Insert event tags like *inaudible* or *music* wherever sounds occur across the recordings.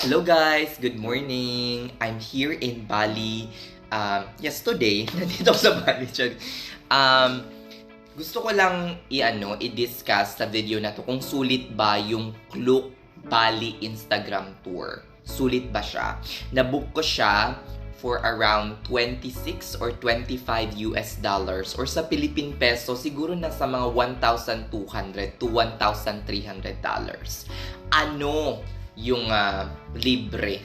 Hello guys, good morning. I'm here in Bali. Um, yes, today, *laughs* nandito ako sa Bali. Um, gusto ko lang i-ano, i-discuss sa video na to kung sulit ba yung Klook Bali Instagram tour. Sulit ba siya? Nabook ko siya for around 26 or 25 US dollars or sa Philippine peso siguro nasa mga 1,200 to 1,300 dollars. Ano yung ah, libre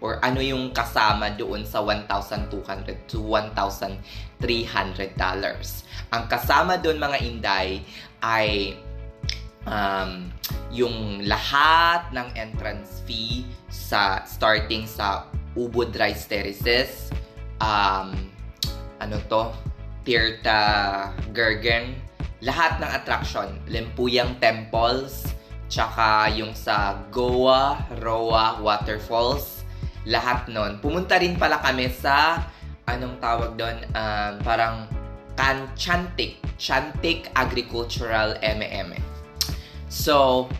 or ano yung kasama doon sa 1,200 to 1,300 dollars. Ang kasama doon mga inday ay um, yung lahat ng entrance fee sa starting sa Ubud Rice Terraces, um, ano to, Tirta Gergen, lahat ng attraction, Lempuyang Temples, tsaka yung sa Goa, Roa Waterfalls, lahat nun. Pumunta rin pala kami sa, anong tawag doon, um, parang Kanchantik, Chantik Agricultural M&M. So,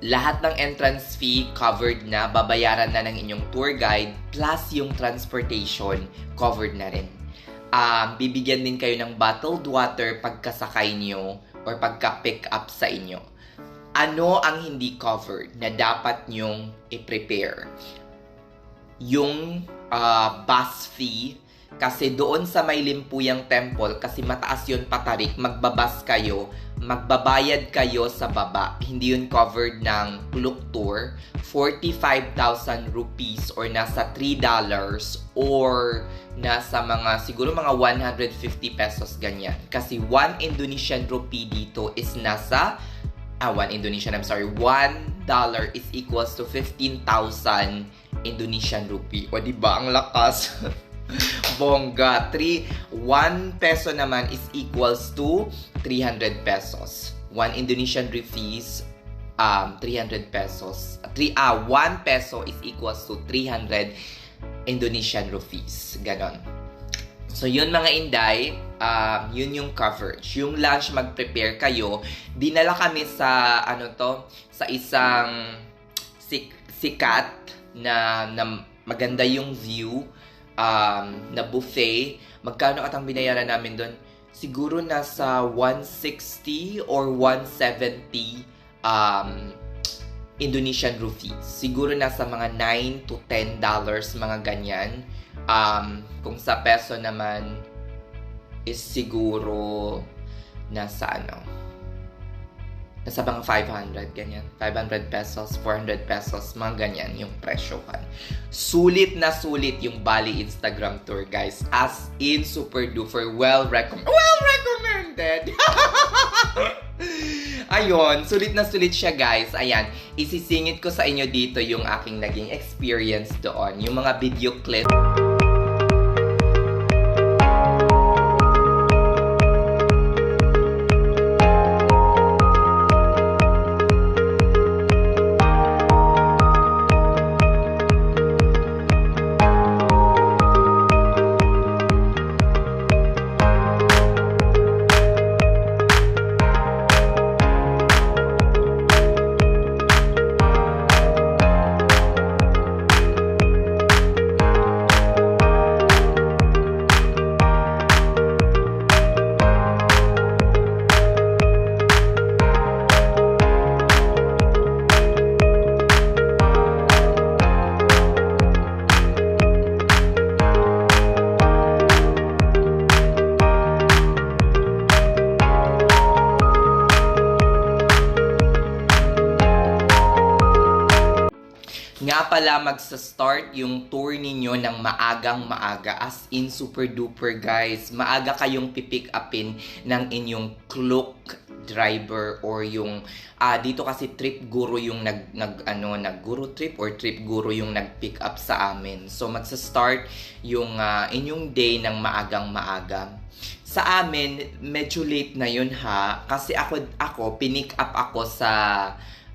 lahat ng entrance fee covered na, babayaran na ng inyong tour guide, plus yung transportation covered na rin. Um, bibigyan din kayo ng bottled water pagkasakay nyo or pagka-pick up sa inyo. Ano ang hindi covered na dapat nyong i-prepare? Yung ah, bus fee, kasi doon sa may limpuyang temple, kasi mataas yun patarik, magbabas kayo, magbabayad kayo sa baba. Hindi yun covered ng Klook Tour. 45,000 rupees or nasa $3 or nasa mga, siguro mga 150 pesos ganyan. Kasi 1 Indonesian rupee dito is nasa, ah, 1 Indonesian, I'm sorry, 1 dollar is equals to 15,000 Indonesian rupee. O di ba ang lakas? *laughs* Bongga. 3, 1 peso naman is equals to 300 pesos. 1 Indonesian rupees, um, 300 pesos. 3, ah, 1 peso is equals to 300 Indonesian rupees. Ganon. So, yun mga inday, um, yun yung coverage. Yung lunch, mag-prepare kayo. Dinala kami sa, ano to, sa isang sik- sikat na, na maganda yung view um, na buffet. Magkano at ang binayaran namin doon? Siguro nasa 160 or 170 um, Indonesian rupees. Siguro nasa mga 9 to 10 dollars mga ganyan. Um, kung sa peso naman is siguro nasa ano nasa mga 500 ganyan 500 pesos 400 pesos mga ganyan yung presyohan sulit na sulit yung Bali Instagram tour guys as in super duper well recommended well recommended *laughs* Ayon, sulit na sulit siya guys. Ayan, isisingit ko sa inyo dito yung aking naging experience doon. Yung mga video clip. Nga pala magsa-start yung tour ninyo ng maagang maaga as in super duper guys. Maaga kayong pipick upin ng inyong cloak driver or yung ah dito kasi trip guru yung nag nag ano nag guru trip or trip guru yung nag pick up sa amin. So magsa-start yung ah, inyong day ng maagang maaga. Sa amin medyo late na yun ha kasi ako ako pinick up ako sa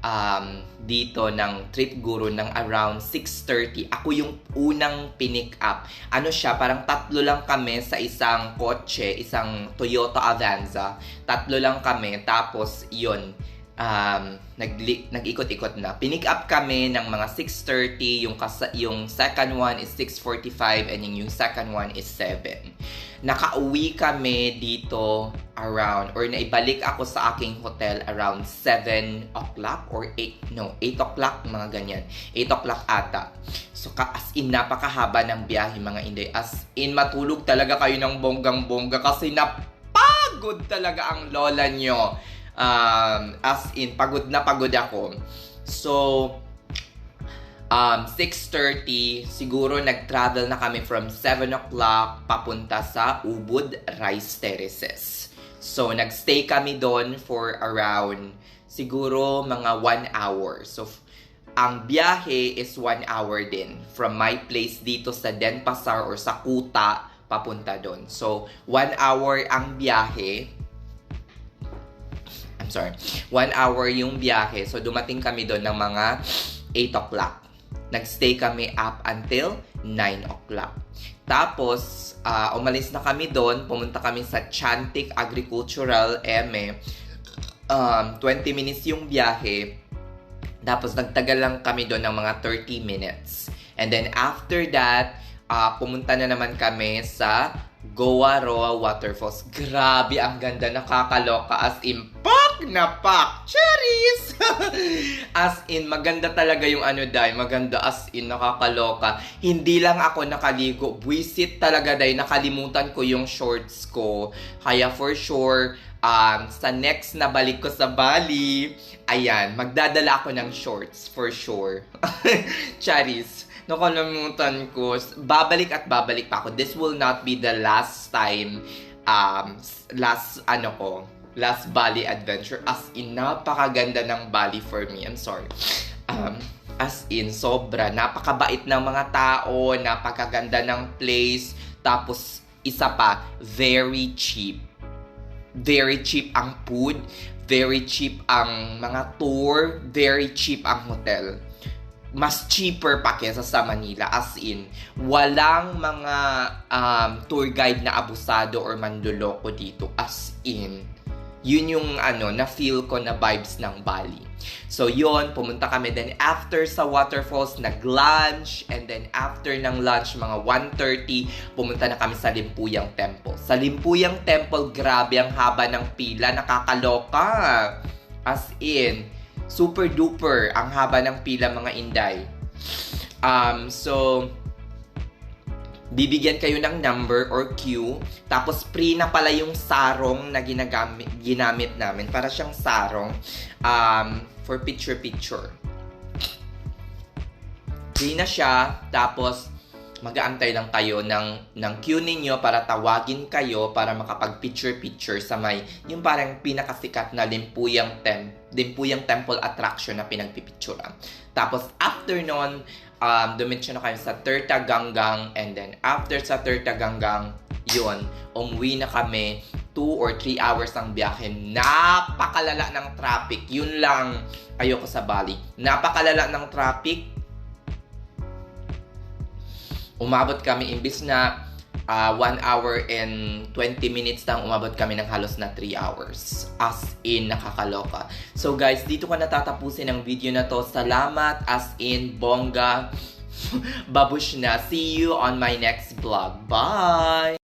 um, dito ng Trip Guru ng around 6.30. Ako yung unang pinick up. Ano siya, parang tatlo lang kami sa isang kotse, isang Toyota Avanza. Tatlo lang kami. Tapos, yun, um, nag nag-ikot-ikot na. Pinick up kami ng mga 6.30, yung, kas- yung second one is 6.45, and yung, yung second one is 7. Nakauwi kami dito around, or naibalik ako sa aking hotel around 7 o'clock or 8, no, 8 o'clock, mga ganyan. 8 o'clock ata. So, as in, napakahaba ng biyahe, mga inday. As in, matulog talaga kayo ng bonggang-bongga kasi napagod talaga ang lola nyo. Um, as in, pagod na pagod ako. So, um, 6.30, siguro nag-travel na kami from 7 o'clock papunta sa Ubud Rice Terraces. So, nagstay kami doon for around siguro mga 1 hour. So, ang biyahe is 1 hour din from my place dito sa Denpasar or sa Kuta papunta doon. So, 1 hour ang biyahe. Sorry. 1 hour yung biyahe. So, dumating kami doon ng mga 8 o'clock. Nagstay kami up until 9 o'clock. Tapos, ah, umalis na kami doon. Pumunta kami sa Chantic Agricultural Eme. Um, 20 minutes yung biyahe. Tapos, nagtagal lang kami doon ng mga 30 minutes. And then, after that, ah, pumunta na naman kami sa Goa Roa Waterfalls. Grabe, ang ganda. Nakakaloka. As in, pak na pak! Cherries! *laughs* as in, maganda talaga yung ano, Day. Maganda as in, nakakaloka. Hindi lang ako nakaligo. Buisit talaga, Day. Nakalimutan ko yung shorts ko. Kaya for sure, um, sa next na balik ko sa Bali, ayan, magdadala ako ng shorts for sure. *laughs* Charis, nakalimutan ko. Babalik at babalik pa ako. This will not be the last time, um, last, ano ko, last Bali adventure. As in, napakaganda ng Bali for me. I'm sorry. Um, as in, sobra. Napakabait ng mga tao, napakaganda ng place. Tapos, isa pa, very cheap very cheap ang food, very cheap ang mga tour, very cheap ang hotel. Mas cheaper pa kesa sa Manila. As in, walang mga um, tour guide na abusado or manduloko dito. As in, yun yung ano, na-feel ko na vibes ng Bali. So yon pumunta kami. Then after sa waterfalls, nag-lunch. And then after ng lunch, mga 1.30, pumunta na kami sa Limpuyang Temple. Sa Limpuyang Temple, grabe ang haba ng pila. Nakakaloka. As in, super duper ang haba ng pila mga inday. Um, so, bibigyan kayo ng number or queue. Tapos free na pala yung sarong na ginagamit, ginamit namin. Para siyang sarong um, for picture-picture. Free na siya. Tapos mag-aantay lang kayo ng, ng queue ninyo para tawagin kayo para makapag-picture-picture sa may yung parang pinakasikat na Limpuyang, tem, Limpuyang Temple attraction na pinagpipicturean. Tapos after nun, um, dumitso na kayo sa Terta Ganggang and then after sa Terta Ganggang, yun, umuwi na kami 2 or 3 hours ang biyahe. Napakalala ng traffic. Yun lang ayoko sa Bali. Napakalala ng traffic. Umabot kami imbis na 1 hour and 20 minutes lang umabot kami ng halos na 3 hours. As in, nakakaloka. So guys, dito ko natatapusin ang video na to. Salamat as in, bongga. *laughs* Babush na. See you on my next vlog. Bye!